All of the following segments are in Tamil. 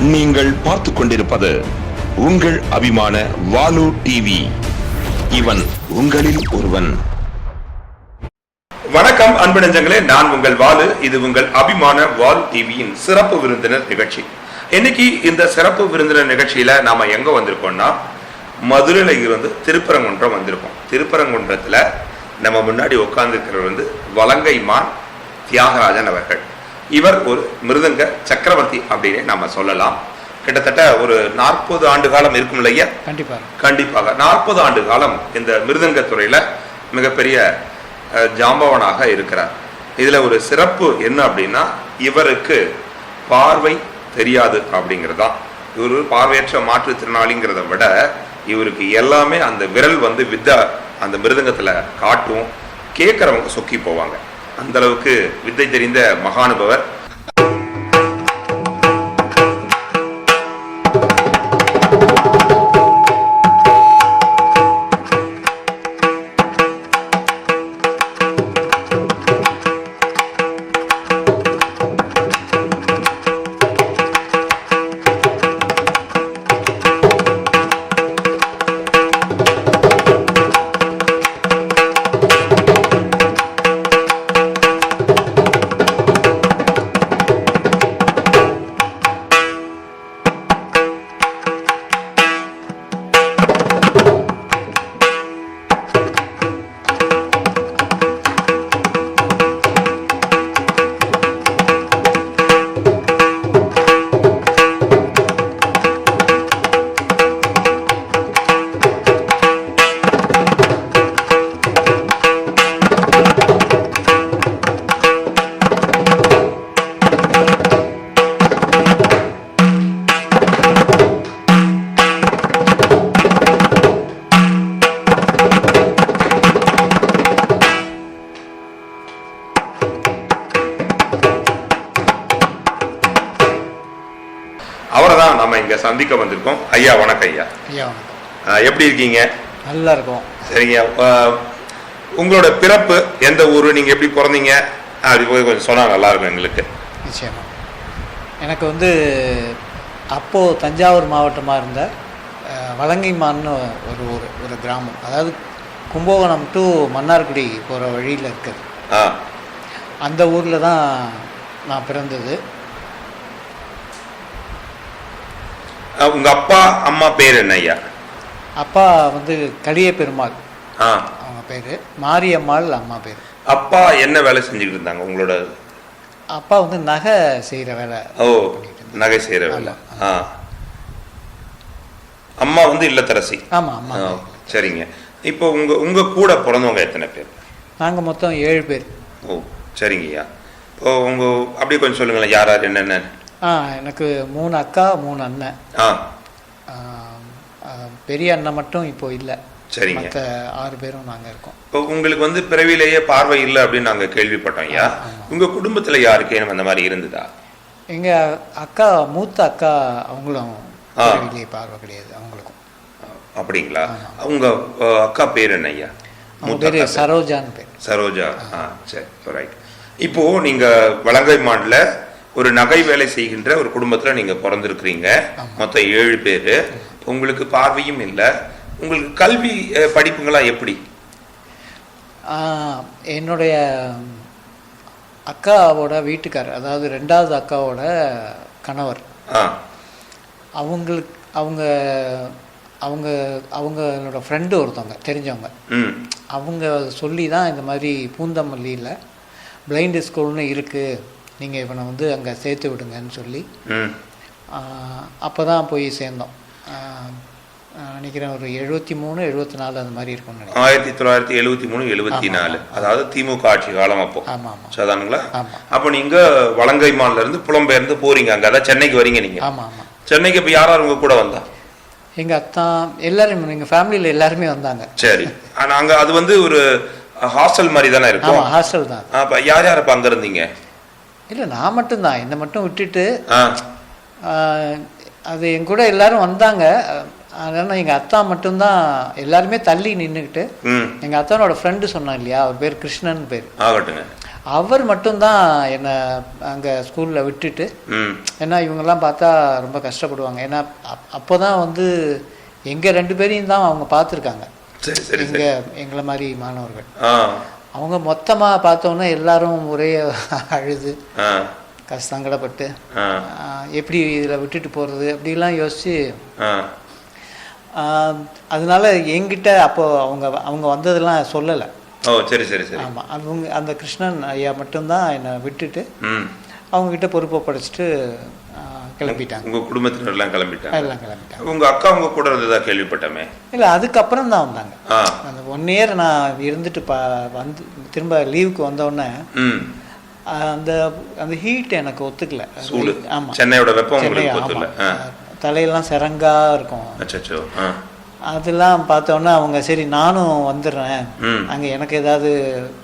நீங்கள் பார்த்து கொண்டிருப்பது உங்கள் அபிமான வாலு டிவி இவன் உங்களில் ஒருவன். வணக்கம் அன்பு நெஞ்சங்களே. நான் உங்கள் வாலு. இது உங்கள் அபிமான வால் டிவியின் சிறப்பு விருந்தினர் நிகழ்ச்சி. இன்னைக்கு இந்த சிறப்பு விருந்தினர் நிகழ்ச்சியில நாம எங்க வந்திருக்கோம்னா மதுரையில இருந்து திருப்பரங்குன்றம் வந்திருக்கோம். திருப்பரங்குன்றத்துல நம்ம முன்னாடி உட்கார்ந்துருக்கிறவர் வந்து வலங்கைமான் தியாகராஜன் அவர்கள். இவர் ஒரு மிருதங்க சக்கரவர்த்தி அப்படின்னு நாம சொல்லலாம். கிட்டத்தட்ட ஒரு நாற்பது ஆண்டு காலம் இருக்கும் இல்லையா? கண்டிப்பாக கண்டிப்பாக. நாற்பது ஆண்டு காலம் இந்த மிருதங்க துறையில மிகப்பெரிய ஜாம்பவனாக இருக்கிறார். இதுல ஒரு சிறப்பு என்ன அப்படின்னா இவருக்கு பார்வை தெரியாது அப்படிங்கிறது. தான் இவர் பார்வையற்ற மாற்றுத்திறனாளிங்கிறத விட இவருக்கு எல்லாமே அந்த விரல் வந்து வித்த அந்த மிருதங்கத்துல காட்டும். கேட்கறவங்க சொக்கி போவாங்க. அந்த அளவுக்கு வித்தை தெரிந்த மகானுபவர் சந்திக்க வந்திருக்கோம். ஐயா வணக்கம் ஐயா. ஐயா வணக்கம். எப்படி இருக்கீங்க? நல்லா இருக்கும் சரிங்க உங்களோட பிறப்பு எந்த ஊர் நீங்க எப்படி பிறந்தீங்க? அப்படி போய் கொஞ்சம் சொன்னா நல்லா இருக்கும் எங்களுக்கு. நிச்சயமா. எனக்கு வந்து அப்போது தஞ்சாவூர் மாவட்டமாக இருந்த வலங்கைமான்னு ஒரு ஊர் ஒரு கிராமம். அதாவது கும்பகோணம் டு மன்னார்குடி போகிற வழியில் இருக்குது. அந்த ஊரில் தான் நான் பிறந்தது. அஹ், உங்க அப்பா அம்மா பேர் என்ன ஐயா? அப்பா வந்து கலிய பெருமாள் ஆ. அவங்க பேர். மாரியம்மாள் அம்மா பேர். அப்பா என்ன வேலை செஞ்சுக்கிட்டு இருந்தாங்க உங்களோட? அப்பா வந்து நகை செய்கிற வேலை ஓ நகை செய்யற வேலை. ஆ. அம்மா வந்து இல்லத்தரசி. ஆமாம் ஆ, ஆமாம் சரிங்க. இப்போ உங்க உங்க கூட பிறந்தவங்க எத்தனை பேர்? நாங்கள் மொத்தம் ஏழு பேர். ஓ சரிங்கய்யா இப்போ உங்க அப்படியே கொஞ்சம் சொல்லுங்களேன் யார் யார் என்னென்ன? ஆ எனக்கு மூணு அக்கா மூணு அண்ணன். பெரிய அண்ணன் மட்டும் இப்போ இல்லை. சரிங்க. மற்ற ஆறு பேரும் நாங்கள் இருக்கோம். இப்போ உங்களுக்கு வந்து பிறவிலேயே பார்வை இல்லை அப்படின்னு நாங்க கேள்விப்பட்டோம் ஐயா. உங்க குடும்பத்துல யாருக்கேனும் அந்த மாதிரி இருந்ததா? எங்கள் அக்கா மூத்த அக்கா அவங்களும். வெளியே பார்வை கிடையாது அவங்களுக்கும். அப்படிங்களா? உங்க அஹ், அக்கா பேர் என்ன ஐயா? பேர். சரோஜான்னு பேர். சரோஜா. ஆ. சரி ரைட் இப்போ நீங்க வலங்கை மாடல ஒரு நகை வேலை செய்கின்ற ஒரு குடும்பத்துல நீங்க பிறந்திருக்கிறீங்க. மொத்தம் ஏழு பேரு. உங்களுக்கு பார்வையும் இல்லை. உங்களுக்கு கல்வி அஹ், படிப்புங்களாம் எப்படி? என்னுடைய அக்காவோட வீட்டுக்காரர் அதாவது ரெண்டாவது அக்காவோட கணவர். அவங்களுக்கு அவங்க அவங்க அவங்களோட ஃப்ரெண்டு ஒருத்தவங்க தெரிஞ்சவங்க. அவங்க சொல்லி தான் இந்த மாதிரி பூந்தமல்லியில் பிளைண்டு ஸ்கூல்னு இருக்குது நீங்கள் இவனை வந்து அங்கே சேர்த்து விடுங்கன்னு சொல்லி அப்போ தான் போய் சேர்ந்தோம். நினைக்கிறேன் ஒரு எழுபத்தி மூணு எழுபத்தி நாலு அந்த மாதிரி நினைக்கிறேன். ஆயிரத்தி தொள்ளாயிரத்தி எழுவத்தி மூணு எழுவத்தி நாலு. அதாவது திமுக ஆட்சி காலம் அப்போ. ஆமாம் ஆமாம் சரிதானுங்களா? அப்போ நீங்க வலங்கைமான்ல இருந்து புலம்பெயர்ந்து போறீங்க அங்க. அதான் சென்னைக்கு வரீங்க நீங்க. ஆமாம் ஆமாம் சென்னைக்கு இப்ப யார் யார் உங்க கூட வந்தா? எங்கள் அத்தா எல்லாரும் எங்கள் ஃபேமிலியில் எல்லாருமே வந்தாங்க. சரி. ஆனா அங்க அது வந்து ஒரு ஹாஸ்டல் மாதிரி தானே இருக்கும்? ஹாஸ்டல் தான். அப்ப யார் யார் அப்ப அங்க இருந்தீங்க? இல்லை நான் மட்டும்தான். என்னை மட்டும் விட்டுட்டு அது என் கூட எல்லாரும் வந்தாங்க. அதனால் எங்கள் அத்தா மட்டும்தான் எல்லாருமே தள்ளி நின்றுக்கிட்டு ம். எங்கள் அத்தானோட ஃப்ரெண்டு சொன்னான் இல்லையா? அவர் பேர் கிருஷ்ணன் பேர். ஆகட்டுங்க. அவர் மட்டும்தான் என்னை அங்கே ஸ்கூலில் விட்டுட்டு ஏன்னா இவங்கெல்லாம் பார்த்தா ரொம்ப கஷ்டப்படுவாங்க. ஏன்னா அப் அப்போ தான் வந்து எங்கள் ரெண்டு பேரையும் தான் அவங்க பார்த்துருக்காங்க. எங்கள் எங்களை மாதிரி மாணவர்கள். அவங்க மொத்தமாக பார்த்தோன்னே எல்லாரும் ஒரே அழுது. சங்கடப்பட்டு. எப்படி இதில் விட்டுட்டு போகிறது அப்படிலாம் யோசித்து ஆ. அதனால என்கிட்ட அப்போ அவங்க அவங்க வந்ததெல்லாம் சொல்லலை. ஓ சரி சரி சரி. ஆமாம் அவங்க அந்த கிருஷ்ணன் ஐயா மட்டும்தான் என்னை விட்டுட்டு ம். அவங்ககிட்ட பொறுப்பை படைச்சிட்டு கிளம்பிட்டாங்க. உங்க குடும்பத்தினர்லாம் கிளம்பிட்டாங்க. எல்லாம் கிளம்பிட்டாங்க. உங்க அக்கா உங்க கூட இருந்ததா கேள்விப்பட்டமே? இல்லை அதுக்கப்புறம் தான் வந்தாங்க. அந்த ஒன் இயர் நான் இருந்துட்டு பா வந்து திரும்ப லீவுக்கு வந்தோடனே அந்த அந்த ஹீட் எனக்கு ஒத்துக்கல. சூடு. ஆமாம் சென்னையோட வெப்பம் உங்களுக்கு ஆமாம் தலையெல்லாம் சிறங்கா இருக்கும். அச்சோ அதெல்லாம் பார்த்தோன்னே அவங்க சரி நானும் வந்துடுறேன். அங்கே எனக்கு ஏதாவது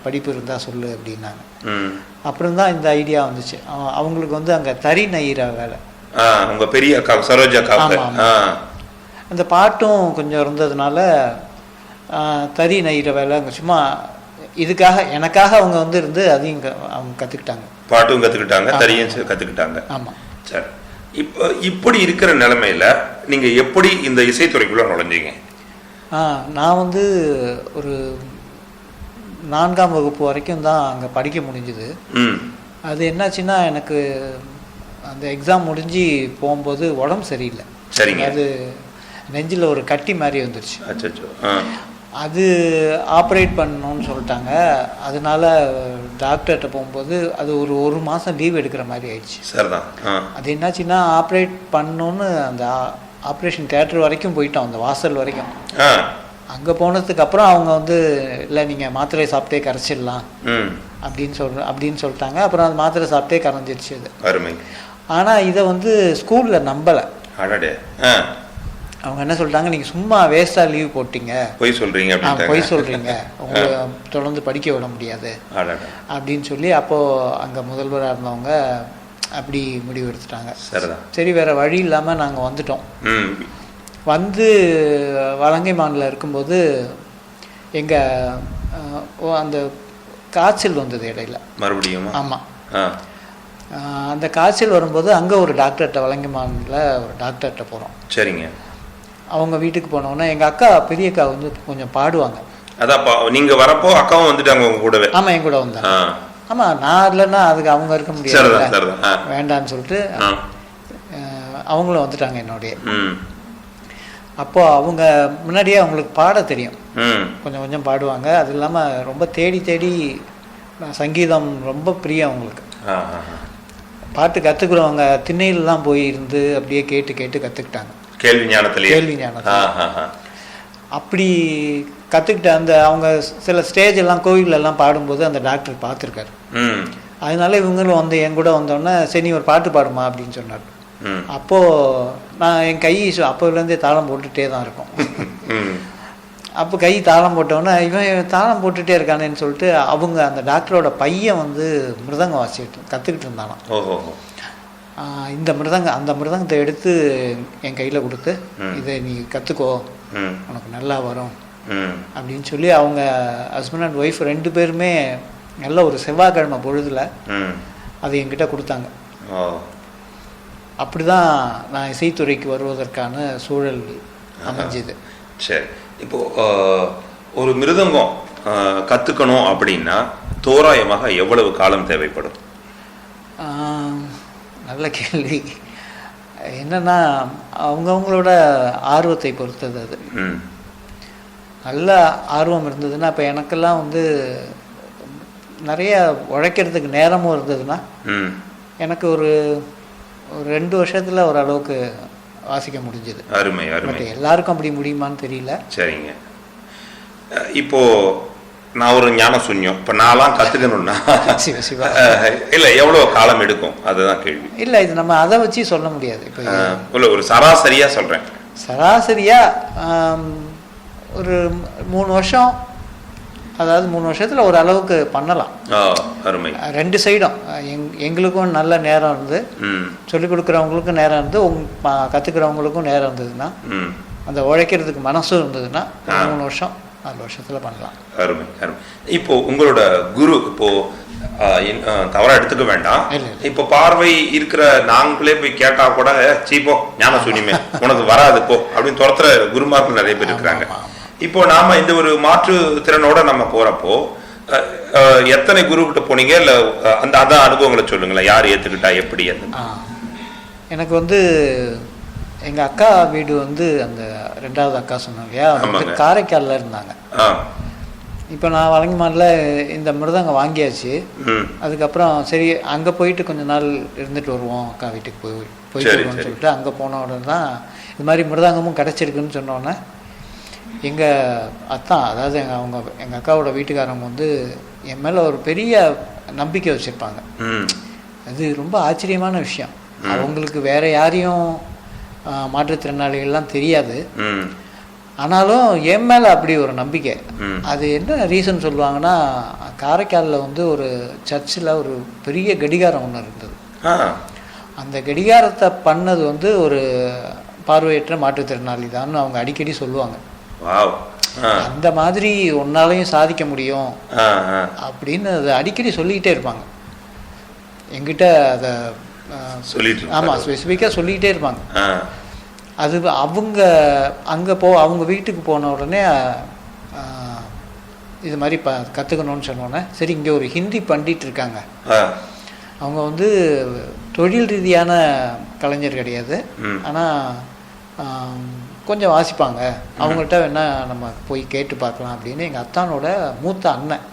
படிப்பு இருந்தால் சொல்லு அப்படின்னாங்க. அப்புறம் தான் இந்த ஐடியா வந்துச்சு. அவ- அவங்களுக்கு வந்து அங்கே தறி நெய்கிற வேலை. உங்க பெரிய அக்கா சரோஜா அக்காவுக்கு ஆமா, அந்த பாட்டும் கொஞ்சம் இருந்ததுனால தறி நெய்கிற வேலை சும்மா இதுக்காக எனக்காக அவங்க வந்து இருந்து அதையும் அவங்க கற்றுக்கிட்டாங்க பாட்டும் கத்துக்கிட்டாங்க தறியும் கத்துக்கிட்டாங்க. ஆமாம் சரி. இப்போ இப்படி இருக்கிற நிலைமையில நீங்க எப்படி இந்த இசைத்துறைக்குள்ள நுழைஞ்சீங்க? ஆ நான் வந்து ஒரு நான்காம் வகுப்பு வரைக்கும் தான் அங்கே படிக்க முடிஞ்சுது. அது என்னாச்சுன்னா எனக்கு அந்த எக்ஸாம் முடிஞ்சு போகும்போது உடம்பு சரியில்லை. சரிங்க. அது நெஞ்சில் ஒரு கட்டி மாதிரி வந்துருச்சு. அச்சோ அது ஆப்ரேட் பண்ணணும்னு சொல்லிட்டாங்க. அதனால டாக்டர்கிட்ட போகும்போது அது ஒரு ஒரு மாதம் லீவ் எடுக்கிற மாதிரி ஆயிடுச்சு. சரிதான். அது என்னாச்சுன்னா ஆப்ரேட் பண்ணணும்னு அந்த ஆப்ரேஷன் தேட்டர் வரைக்கும் போயிட்டோம் அந்த வாசல் வரைக்கும். அங்கே போனதுக்கு அப்புறம் அவங்க வந்து இல்லை நீங்கள் மாத்திரை சாப்பிட்டே கரைச்சிடலாம். அப்படின்னு சொல்ற அப்படின்னு சொல்லிட்டாங்க. அப்புறம் அந்த மாத்திரை சாப்பிட்டே கரைஞ்சிருச்சு அது. ஆனால் இதை வந்து ஸ்கூலில் நம்பலை. அடடே. ஆ. அவங்க என்ன சொல்லிட்டாங்க நீங்கள் சும்மா வேஸ்ட்டாக லீவ் போட்டீங்க. பொய் சொல்றீங்க ஆ, பொய் சொல்கிறீங்க உங்களை தொடர்ந்து படிக்க விட முடியாது. அப்படின்னு சொல்லி அப்போது அங்கே முதல்வராக இருந்தவங்க அப்படி முடிவு எடுத்துட்டாங்க. சரி வேறு வழி இல்லாமல் நாங்கள் வந்துட்டோம். வந்து வலங்கைமானில் இருக்கும்போது எங்கள் அந்த காய்ச்சல் வந்தது இடையில. மறுபடியுமா? ஆமாம் அந்த காய்ச்சல் வரும்போது அங்கே ஒரு டாக்டர்கிட்ட வலங்கைமானில் ஒரு டாக்டர்கிட்ட போகிறோம் சரிங்க. அவங்க வீட்டுக்கு போனோன்னே எங்கள் அக்கா பெரிய அக்கா வந்து கொஞ்சம் பாடுவாங்க. அதான் பா- நீங்க வரப்போ அக்காவும் வந்துட்டாங்க உங்க கூடவே. ஆமாம் என் கூட வந்தாங்க. ஆமாம் நான் இல்லைன்னா அதுக்கு அவங்க இருக்க முடியாது வேண்டான்னு சொல்லிட்டு அவங்களும் வந்துட்டாங்க என்னுடைய. அப்போ அவங்க முன்னாடியே அவங்களுக்கு பாட தெரியும். கொஞ்சம் கொஞ்சம் பாடுவாங்க. அது இல்லாமல் ரொம்ப தேடி தேடி சங்கீதம் ரொம்ப பிரியம் அவங்களுக்கு. பாட்டு கற்றுக்குறவங்க திண்ணையிலலாம் போய் இருந்து அப்படியே கேட்டு கேட்டு கற்றுக்கிட்டாங்க கேள்வி ஞானத்திலேயே? கேள்வி ஞானத்துல. அப்படி கற்றுக்கிட்ட அந்த அவங்க சில ஸ்டேஜ் எல்லாம் கோவில்ல எல்லாம் பாடும்போது அந்த டாக்டர் பார்த்துருக்காரு. அதனால இவங்களும் வந்து என் கூட வந்தோடனே சரி நீ ஒரு பாட்டு பாடுமா? அப்படின்னு சொன்னார். அப்போது நான் என் கை அப்போலேருந்தே தாளம் போட்டுகிட்டே தான் இருக்கும். அப்போ கை தாளம் போட்டோன்னே இவன் தாளம் போட்டுகிட்டே இருக்கானேன்னு சொல்லிட்டு அவங்க அந்த டாக்டரோட பையன் வந்து மிருதங்கம் வாசிட்டு கற்றுக்கிட்டு ஆஹ் இந்த மிருதங்க அந்த மிருதங்கத்தை எடுத்து என் கையில் கொடுத்து. இதை நீ கற்றுக்கோ உனக்கு நல்லா வரும். அப்படின்னு சொல்லி அவங்க ஹஸ்பண்ட் அண்ட் ஒய்ஃப் ரெண்டு பேருமே நல்ல ஒரு செவ்வாய்க்கிழமை பொழுதுல அது என்கிட்ட கொடுத்தாங்க. ஓ. அப்படி தான் நான் இசைத்துறைக்கு வருவதற்கான சூழல் அமைஞ்சுது. சரி. இப்போ ஆஹ், ஒரு மிருதங்கம் ஆஹ், கத்துக்கணும் அப்படின்னா தோராயமாக எவ்வளவு காலம் தேவைப்படும்? நல்ல கேள்வி. என்னன்னா அவங்கவுங்களோட ஆர்வத்தை பொறுத்தது அது. நல்ல ஆர்வம் இருந்ததுன்னா இப்போ எனக்கெல்லாம் வந்து நிறைய உழைக்கிறதுக்கு நேரமும் இருந்ததுன்னா எனக்கு ஒரு ஒரு ரெண்டு வருஷத்தில் ஓரளவுக்கு வாசிக்க முடிஞ்சது. அருமை அருமை. எல்லாருக்கும் அப்படி முடியுமான்னு தெரியல. சரிங்க. இப்போ நான் ஒரு ஞான சூன்யம் இப்போ நான்லாம் கத்துக்கணும்னா சிவ சிவா. அஹ், இல்ல எவ்வளவு காலம் எடுக்கும்? அதுதான் கேள்வி. இல்லை இது நம்ம அதை வச்சு சொல்ல முடியாது. இப்போ இல்ல ஒரு சராசரியா சொல்றேன். சராசரியாக ஒரு மூணு வருஷம் அதாவது மூணு வருஷத்தில் ஒரு அளவுக்கு பண்ணலாம் அருமை. ரெண்டு சைடும். எங் எங்களுக்கும் நல்ல நேரம் இருந்து சொல்லிக் கொடுக்குறவங்களுக்கும் நேரம் இருந்து உங் கற்றுக்கிறவங்களுக்கும் நேரம் இருந்ததுன்னா அந்த உழைக்கிறதுக்கு மனசும் இருந்ததுன்னா. மூணு வருஷம் நாலு வருஷத்தில் பண்ணலாம். அருமை அருமை. இப்போ உங்களோட குரு இப்போ ஆஹ், இன்- ஆஹ், தவறா எடுத்துக்க வேண்டாம். இப்போ பார்வை இருக்கிற நாங்களே போய் கேட்டா கூட சீப்போ ஞான சூனியமே உனக்கு வராது போ அப்படின்னு துரத்துற குருமார்கள் நிறைய பேர் இருக்கிறாங்க. இப்போ நாம இந்த ஒரு மாற்று திறனோட நம்ம போறப்போ எத்தனை குரு கிட்ட போனீங்க? இல்ல அந்த அதான் அனுபவங்களை சொல்லுங்களேன். யார் ஏத்துக்கிட்டா எப்படி. எனக்கு வந்து எங்கள் அக்கா வீடு வந்து அந்த ரெண்டாவது அக்கா சொன்னாங்க. இல்லையா. காரைக்காலில் இருந்தாங்க. இப்போ நான் வழங்கிமாரில் இந்த மிருதங்கம் வாங்கியாச்சு. அதுக்கப்புறம் சரி அங்கே போயிட்டு கொஞ்ச நாள் இருந்துட்டு வருவோம் அக்கா வீட்டுக்கு போய் போயிட்டு வருவோம்னு. சொல்லிட்டு அங்கே போன உடனே தான் இது மாதிரி மிருதங்கமும் கிடச்சிருக்குன்னு சொன்னோன்னே எங்கள் அத்தான் அதாவது எங்கள் அவங்க எங்கள் அக்காவோட வீட்டுக்காரவங்க வந்து என் மேலே ஒரு பெரிய நம்பிக்கை வச்சுருப்பாங்க. அது ரொம்ப ஆச்சரியமான விஷயம். அவங்களுக்கு வேற யாரையும் மாற்றுத்திறனாளிகள்லாம் தெரியாது. ஆனாலும் என் மேலே அப்படி ஒரு நம்பிக்கை. அது என்ன ரீசன் சொல்லுவாங்கன்னா காரைக்காலில் வந்து ஒரு சர்ச்சில் ஒரு பெரிய கடிகாரம் ஒன்று இருந்தது. அந்த கடிகாரத்தை பண்ணது வந்து ஒரு பார்வையற்ற மாற்றுத்திறனாளி தான் அவங்க அடிக்கடி சொல்லுவாங்க. அந்த மாதிரி ஒன்னாலையும் சாதிக்க முடியும். அப்படின்னு அதை அடிக்கடி சொல்லிக்கிட்டே இருப்பாங்க. எங்கிட்ட அதை சொல்லிட்டு. ஆமாம் ஸ்பெசிஃபிக்காக சொல்லிக்கிட்டே இருப்பாங்க. அது அவங்க அங்கே போ அவங்க வீட்டுக்கு போன உடனே இது மாதிரி ப கற்றுக்கணும்னு சொன்னோன்னே சரி இங்கே ஒரு ஹிந்தி பண்டிட் இருக்காங்க. அவங்க வந்து தொழில் ரீதியான கலைஞர் கிடையாது. ஆனால் கொஞ்சம் வாசிப்பாங்க. அவங்கள்ட்ட வேணா நம்ம போய் கேட்டு பார்க்கலாம் அப்படின்னு எங்கள் அத்தானோட மூத்த அண்ணன்.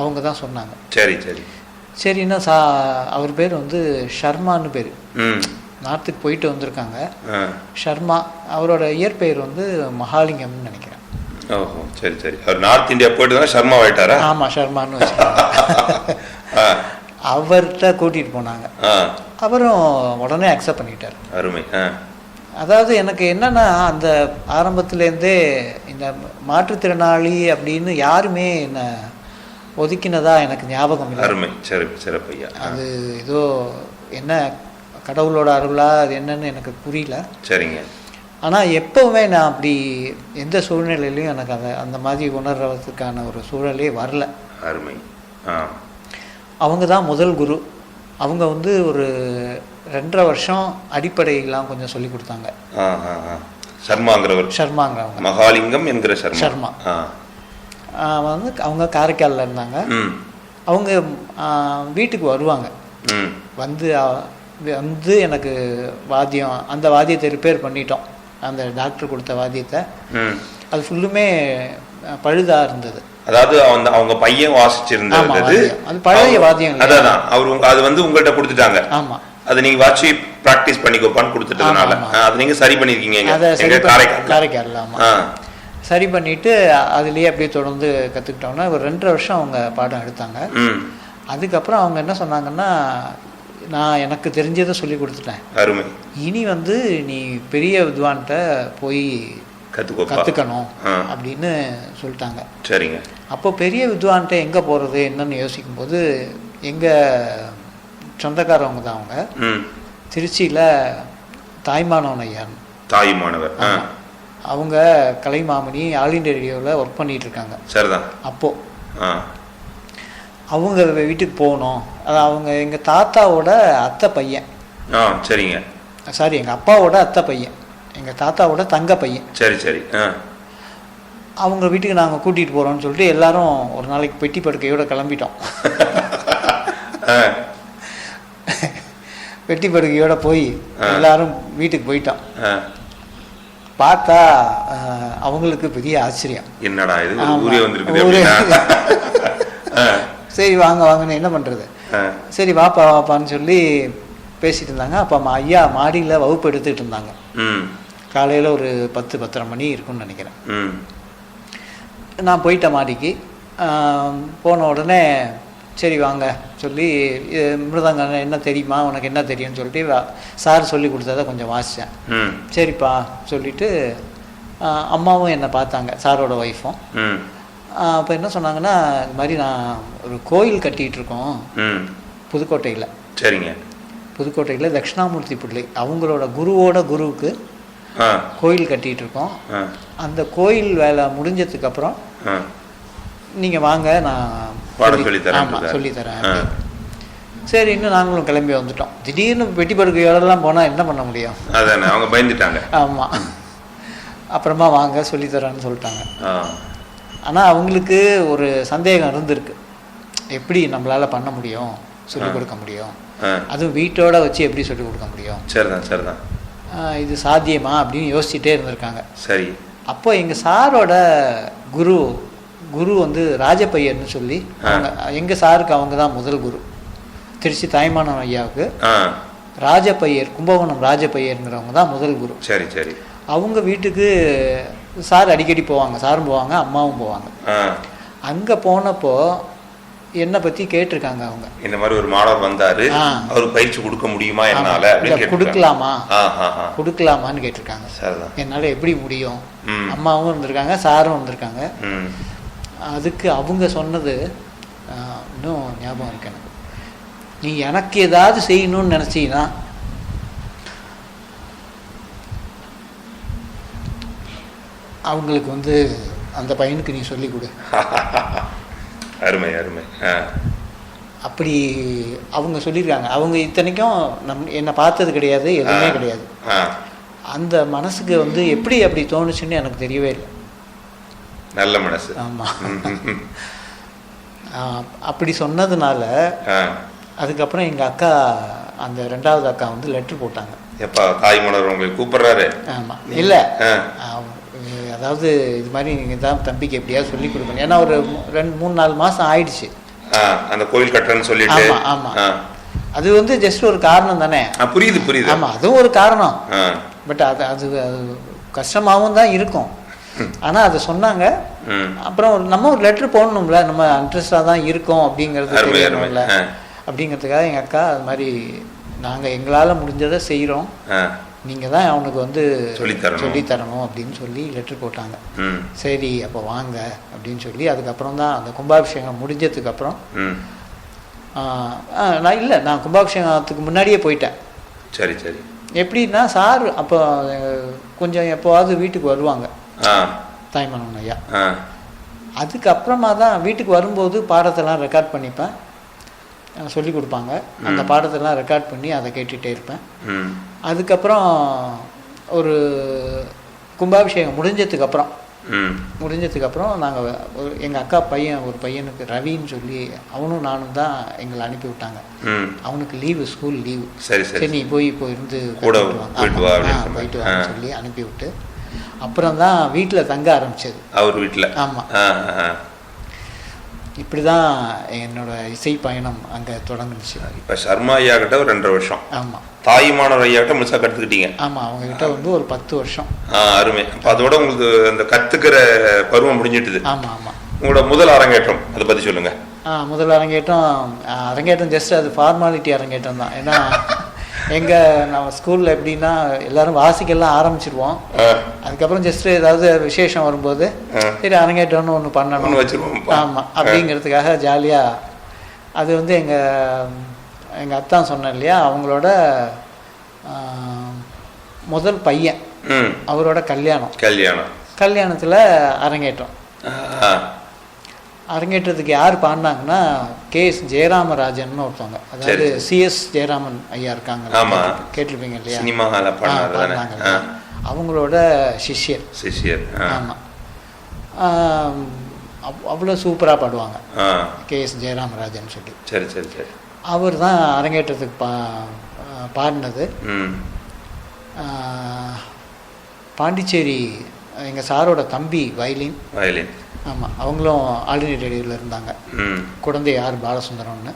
அவங்க தான் சொன்னாங்க. சரி சரி. சரின்னா சா அவர் பேர் வந்து ஷர்மான்னு பேர். நார்த்துக்கு போயிட்டு வந்திருக்காங்க. ஷர்மா அவரோட இயற்பெயர் வந்து மகாலிங்கம்னு நினைக்கிறேன். ஓஹோ சரி சரி. அவர் நார்த் இந்தியா போயிட்டு தான் சர்மா ஆயிட்டாரா? ஆமாம் ஷர்மான்னு வச்சுருக்காங்க ஆ. அவர்கிட்ட கூட்டிகிட்டு போனாங்க. அவரும் உடனே அக்செப்ட் பண்ணிட்டார். அருமை. அதாவது எனக்கு என்னன்னா அந்த ஆரம்பத்துலேருந்தே இந்த மாற்றுத்திறனாளி அப்படின்னு யாருமே என்ன ஒதுக்கினதா எனக்கு ஞாபகம் இல்லை. அருமை சிறப்பு சிறப்பு ஐயா. ஆ, அது ஏதோ என்ன கடவுளோட அருளா அது என்னன்னு எனக்கு புரியல. சரிங்க. ஆனால் எப்போவுமே நான் அப்படி எந்த சூழ்நிலையிலையும் எனக்கு அதை அந்த மாதிரி உணர்றதுக்கான ஒரு சூழலே வரல. அருமை. அவங்க தான் முதல் குரு. அவங்க வந்து ஒரு ரெண்டரை வருஷம் அடிப்படையெல்லாம் கொஞ்சம் சொல்லி கொடுத்தாங்க. சர்மாங்கிறவர். ஷர்மாங்கிறவங்க மகாலிங்கம் என்கிற சர்மா. சர்மா. வந்து அவங்க காரைக்காலில் இருந்தாங்க. அவங்க வீட்டுக்கு வருவாங்க. வந்து வந்து எனக்கு வாத்தியம் அந்த வாத்தியத்தை ரிப்பேர் பண்ணிட்டோம். அந்த டாக்டர் கொடுத்த வாத்தியத்தை. அது ஃபுல்லுமே ஆஹ் பழுதா இருந்தது. அதாவது அந்த அவங்க பையன் ஆமா, வாசிச்சிருந்தது. அது பழைய வாத்தியம்? அதான் அவர் அது வந்து உங்கள்ட்ட கொடுத்துட்டாங்க. ஆமாம் அதை நீங்க வாட்சி பிராக்டிஸ் பண்ணிக்கோப்பான்னு கொடுத்துட்டதுனால. ஆமா, ஆமா. அது நீங்க சரி பண்ணிருக்கீங்க காரைக்கால் சரி பண்ணிட்டு அதுலேயே அப்படியே தொடர்ந்து கற்றுக்கிட்டோம்னா ஒரு ரெண்டரை வருஷம் அவங்க பாடம் எடுத்தாங்க. அதுக்கப்புறம் அவங்க என்ன சொன்னாங்கன்னா நான் எனக்கு தெரிஞ்சதை சொல்லி கொடுத்துட்டேன். அருமை. இனி வந்து நீ பெரிய வித்வான்கிட்ட போய் கத்துக்கோப்பா. கற்றுக்கணும். அப்படின்னு சொல்லிட்டாங்க. சரிங்க. அப்போ பெரிய வித்வான்கிட்ட எங்கே போகிறது என்னன்னு யோசிக்கும்போது எங்கள் சொந்தக்காரவங்க தான் அவங்க. திருச்சியில் தாய்மானவன் ஐயான். தாய் மாணவர். ஆ. அவங்க கலைமாமணி ஆல் இண்டியா ரேடியோவில் ஒர்க் பண்ணிட்டு இருக்காங்க. சரிதான். அப்போது அவங்க வீட்டுக்கு போகணும். அது அவங்க எங்கள் தாத்தாவோட அத்தை பையன். ஆ சரிங்க. சாரி எங்கள் அப்பாவோட அத்தை பையன். எங்கள் தாத்தாவோட தங்க பையன். சரி சரி. அவங்க வீட்டுக்கு நாங்கள் கூட்டிகிட்டு போகிறோம்னு சொல்லிட்டு எல்லாரும் ஒரு நாளைக்கு பெட்டி படுக்கையோட கிளம்பிட்டோம். பெட்டி படுக்கையோட போய் எல்லாரும் வீட்டுக்கு போயிட்டோம். பார்த்தா அவங்களுக்கு பெரிய ஆச்சரியம். என்னடா இது? சரி வாங்க வாங்கன்னு என்ன பண்ணுறது சரி வாப்பா வாப்பான்னு சொல்லி பேசிட்டு இருந்தாங்க. அப்போ ஐயா மாடியில் வகுப்பு எடுத்துக்கிட்டு இருந்தாங்க. காலையில் ஒரு பத்து பத்தரை மணி இருக்கும்னு நினைக்கிறேன். நான் போயிட்டேன் மாடிக்கு. போன உடனே சரி வாங்க சொல்லி இது மிருதங்கம் என்ன தெரியுமா? உனக்கு என்ன தெரியும்னு சொல்லிட்டு சார் சொல்லி கொடுத்ததை கொஞ்சம் வாசித்தேன் ம். சரிப்பா சொல்லிட்டு அம்மாவும் என்னை பார்த்தாங்க சாரோட ஒய்ஃபும் அப்போ என்ன சொன்னாங்கன்னா இது மாதிரி நான் ஒரு கோயில் கட்டிகிட்டு இருக்கோம். புதுக்கோட்டையில். சரிங்க. புதுக்கோட்டையில் தட்சிணாமூர்த்தி பிள்ளை. அவங்களோட குருவோட குருவுக்கு கோயில் கட்டிகிட்டு இருக்கோம் அந்த கோயில் வேலை முடிஞ்சதுக்கப்புறம் ஆ. ஆ. நீங்கள் வாங்க நான் ஆமாம். சொல்லித்தரேன். சரி இன்னும் நாங்களும் கிளம்பி வந்துட்டோம். திடீர்னு வெட்டி படுக்கையோடலாம் போனால் என்ன பண்ண முடியும்? அதானே அவங்க பயந்துட்டாங்க. ஆமாம் அப்புறமா வாங்க சொல்லித்தரேன்னு சொல்லிட்டாங்க. ஆ. ஆனால் அவங்களுக்கு ஒரு சந்தேகம் இருந்திருக்கு. எப்படி நம்மளால் பண்ண முடியும்? சொல்லிக் கொடுக்க முடியும். அதுவும் வீட்டோட வச்சு எப்படி சொல்லிக் கொடுக்க முடியும்? சரிதான் சரிதான். இது சாத்தியமா அப்படின்னு யோசிச்சுட்டே இருந்திருக்காங்க. சரி. அப்போ எங்கள் சாரோட குரு குரு வந்து ராஜபையர்னு சொல்லி அவங்க எங்கள் சாருக்கு அவங்க தான் முதல் குரு. திருச்சி தாய்மானம் ஐயாவுக்கு ராஜபையர் கும்பகோணம் ராஜபையருங்கிறவங்க தான் முதல் குரு. சரி சரி. அவங்க வீட்டுக்கு சார் அடிக்கடி போவாங்க சாரும் போவாங்க அம்மாவும் போவாங்க. அங்கே போனப்போ என்னை பற்றி கேட்டிருக்காங்க அவங்க. இந்த மாதிரி ஒரு மாணவர் வந்தாரு. ஆ. அவருக்கு பயிற்சி கொடுக்க முடியுமா என்னால. கொடுக்கலாமா? கொடுக்கலாமான்னு கேட்டிருக்காங்க. என்னால் எப்படி முடியும். அம்மாவும் இருந்திருக்காங்க சாரும் வந்திருக்காங்க ம். அதுக்கு அவங்க சொன்னது இன்னும் ஞாபகம் இருக்கு எனக்கு. நீ எனக்கு ஏதாவது செய்யணும்னு நினச்சின்னா அவங்களுக்கு வந்து அந்த பையனுக்கு நீ சொல்லிக் கொடு. அருமை அருமை. அப்படி அவங்க சொல்லியிருக்காங்க அவங்க இத்தனைக்கும் நம் என்னை பார்த்தது கிடையாது எதுவுமே கிடையாது. அந்த மனசுக்கு வந்து எப்படி அப்படி தோணுச்சுன்னு எனக்கு தெரியவே இல்லை. நல்ல மனசு. ஆமாம் அப்படி சொன்னதுனால அதுக்கப்புறம் எங்கள் அக்கா அந்த ரெண்டாவது அக்கா வந்து லெட்ரு போட்டாங்க. எப்பா தாய் மலர் உங்களை கூப்பிடுறாரு? ஆமாம் இல்லை. அதாவது இது மாதிரி நீங்கள் தான் தம்பிக்கு எப்படியாவது சொல்லி கொடுக்கணும். ஏன்னா ஒரு ரெண்டு மூணு நாலு மாதம் ஆயிடுச்சு. அந்த கோயில் கட்டுறேன்னு சொல்லிட்டு? ஆமா, ஆமா. ஆ. அது வந்து ஜஸ்ட் ஒரு காரணம் தானே? புரியுது புரியுது. ஆமாம் அதுவும் ஒரு காரணம். பட் அது அது கஷ்டமாகவும் தான் இருக்கும். ஆனால் அதை சொன்னாங்க. அப்புறம் ஒரு- நம்ம ஒரு லெட்ரு போடணும்ல. நம்ம இன்ட்ரெஸ்டாக தான் இருக்கோம் அப்படிங்கிறது தெரியணும்ல. அப்படிங்கிறதுக்காக எங்கள் அக்கா அது மாதிரி நாங்கள் எங்களால் முடிஞ்சதை செய்கிறோம் நீங்கள் தான் அவனுக்கு வந்து சொல்லித் தரணும். சொல்லித் தரணும் அப்படின்னு சொல்லி லெட்ரு போட்டாங்க. ம். சரி அப்போ வாங்க அப்படின்னு சொல்லி அதுக்கப்புறம் தான் அந்த கும்பாபிஷேகம் முடிஞ்சதுக்கப்புறம் நான் இல்லை நான் கும்பாபிஷேகத்துக்கு முன்னாடியே போயிட்டேன். சரி சரி. எப்படின்னா சார் அப்போ கொஞ்சம் எப்போவாவது வீட்டுக்கு வருவாங்க. தாய்மனன் ஐயா. அதுக்கப்புறமா தான் வீட்டுக்கு வரும்போது பாடத்தெல்லாம் ரெக்கார்ட் பண்ணிப்பேன். சொல்லி கொடுப்பாங்க. அந்த பாடத்தெல்லாம் ரெக்கார்ட் பண்ணி அதை கேட்டுகிட்டே இருப்பேன். அதுக்கப்புறம் ஒரு கும்பாபிஷேகம் முடிஞ்சதுக்கப்புறம் முடிஞ்சதுக்கப்புறம் நாங்கள் எங்கள் அக்கா பையன் ஒரு பையனுக்கு ரவின்னு சொல்லி அவனும் நானும் தான் எங்களை அனுப்பி விட்டாங்க. அவனுக்கு லீவு ஸ்கூல் லீவு. சரி நீ போய் இப்போ இருந்து. போயிட்டு. வான்னு சொல்லி அனுப்பி விட்டு அப்புறம் தான் வீட்டில் தங்க ஆரம்பிச்சது. அவர் வீட்டில் ஆமாம் இப்படி தான் என்னோட இசை பயணம் அங்கே தொடங்குனுச்சு இப்போ சர்மா ஐயா கிட்ட ஒரு ரெண்டரை வருஷம். ஆமாம் தாய்மானவர் ஐயா கிட்ட முழுசா கற்றுக்கிட்டீங்க ஆமாம் அவங்கக்கிட்ட வந்து ஒரு பத்து வருஷம். ஆ அருமை. அப்போ அதோட உங்களுக்கு அந்த கத்துக்கிற பருவம் முடிஞ்சிட்டுது. ஆமாம் ஆமாம் உங்களோட முதல் அரங்கேற்றம் அதை பற்றி சொல்லுங்க. ஆ முதல் அரங்கேற்றம் அரங்கேற்றம் ஜஸ்ட் அது ஃபார்மாலிட்டி அரங்கேற்றம் தான். ஏன்னா எங்கள் நம்ம ஸ்கூலில் எப்படின்னா எல்லாரும் வாசிக்கலாம் ஆரம்பிச்சிருவோம். அதுக்கப்புறம் ஜஸ்ட் ஏதாவது விசேஷம் வரும்போது. சரி அரங்கேற்றம்னு ஒன்று பண்ணணும். ஆமாம் அப்படிங்கிறதுக்காக ஜாலியாக அது வந்து எங்கள் எங்கள் அத்தான் சொன்னேன் இல்லையா அவங்களோட முதல் பையன். அவரோட கல்யாணம். கல்யாணம். கல்யாணத்தில் அரங்கேற்றம். அரங்கேற்றத்துக்கு யார் பாடினாங்கன்னா கே எஸ் ஜெயராமராஜன் ஒருத்தவங்க. அதாவது சரி. சிஎஸ் ஜெயராமன் ஐயா இருக்காங்க. கேட்டிருப்பீங்க இல்லையா? பாடினாங்க? அவங்களோட சிஷ்யர். சிஷியர் ஆமாம் அவ்வளோ சூப்பராக பாடுவாங்க. கே எஸ் ஜெயராமராஜன் சொல்லி. சரி சரி சரி. அவர் தான் அரங்கேற்றத்துக்கு பா பாடினது. பாண்டிச்சேரி எங்கள் சாரோட தம்பி வயலின். வயலின். ஆமாம் அவங்களும் ஆல்டர்னேட் ரேடியோவில் இருந்தாங்க. குழந்தை யார்? பாலசுந்தரம்னு.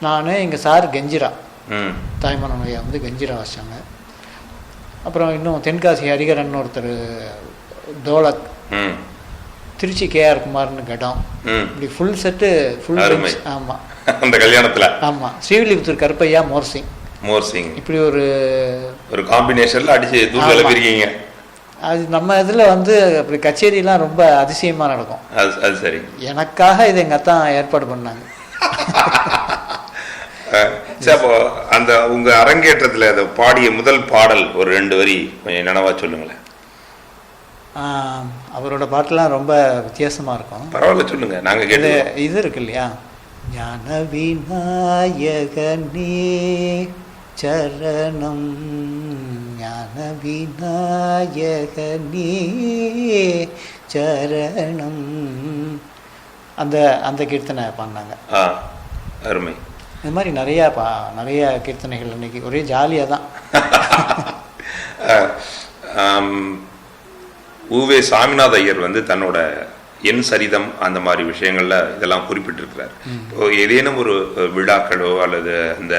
நான் எங்கள் சார் கெஞ்சிரா. ம். தாய்மானன் ஐயா வந்து கெஞ்சிரா வச்சாங்க. அப்புறம் இன்னும் தென்காசி ஹரிகரன் ஒருத்தர் டோலக் ம். திருச்சி கேஆர் குமார்னு கடம். ம். இப்படி ஃபுல் செட்டு ஃபுல். ஆமாம் அந்த கல்யாணத்தில். ஆமாம் ஸ்ரீவில்லிபுத்தூர் கருப்பையா மோர்சிங் மோர் சிங். இப்படி ஒரு ஒரு காம்பினேஷன்ல அடிச்சு தூள் ஆமா. அது நம்ம இதில் வந்து அப்படி கச்சேரிலாம் ரொம்ப அதிசயமாக நடக்கும். அது அது சரி. எனக்காக இது எங்கள் அத்தான் ஏற்பாடு பண்ணாங்க. சரி அப்போ அந்த உங்க அரங்கேற்றத்துல அந்த பாடிய முதல் பாடல் ஒரு ரெண்டு வரி கொஞ்சம் நினைவா சொல்லுங்களேன். அவரோட பாட்டெலாம் ரொம்ப வித்தியாசமாக இருக்கும். பரவாயில்ல சொல்லுங்க. நாங்க இது கேட்டு இது இருக்கு இல்லையா? ஞான விநாயகனே சரணம். ஞான விநாயகனே சரணம். அந்த அந்த கீர்த்தனை பாடினாங்க ஆ அருமை. இந்த மாதிரி நிறையா பா நிறைய கீர்த்தனைகள் இன்னைக்கு. ஒரே ஜாலியாக தான். உவே சாமிநாத ஐயர் வந்து தன்னோட என் சரிதம் அந்த மாதிரி விஷயங்கள்ல இதெல்லாம் குறிப்பிட்டிருக்கிறார். இப்போ ஏதேனும் ஒரு விழாக்களோ அல்லது இந்த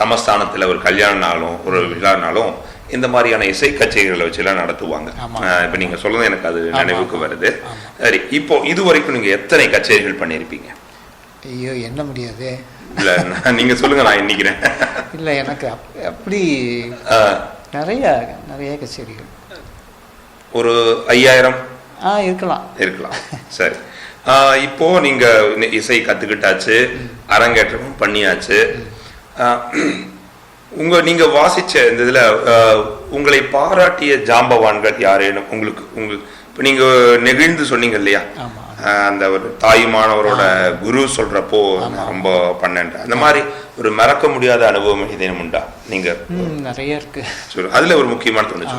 சமஸ்தானத்துல ஒரு கல்யாண நாளும் ஒரு விழானாலும் இந்த மாதிரியான இசை கச்சேரிகளை வச்சுலாம் நடத்துவாங்க. இப்ப நீங்க சொல்றது எனக்கு அது நினைவுக்கு. வருது. சரி இப்போ இது வரைக்கும் நீங்க எத்தனை கச்சேரிகள் பண்ணியிருப்பீங்க? ஐயோ என்ன முடியாது. இல்ல நான் நீங்க சொல்லுங்க நான் எண்ணிக்கிறேன். இல்லை எனக்கு அப் அப்படி நிறைய நிறைய கச்சேரிகள். ஒரு ஐயாயிரம்? ஆ இருக்கலாம். இருக்கலாம். சரி. இப்போ நீங்க நி- இசை கத்துக்கிட்டாச்சு அரங்கேற்றமும் பண்ணியாச்சு. உங்க நீங்க வாசிச்ச இந்த இதுல உங்களை பாராட்டிய ஜாம்பவான்கள் யாரேனும் உங்களுக்கு உங்களுக்கு இப்போ நீங்க நெகிழ்ந்து சொன்னீங்க இல்லையா? அந்த ஒரு தாயுமானவரோட குரு சொல்றப்போ ரொம்ப பண்ணேன் அந்த மாதிரி ஒரு மறக்க முடியாத அனுபவம் ஏதேனும் உண்டா? நீங்க நிறைய இருக்கு. அதுல ஒரு முக்கியமான சொல்லுங்க.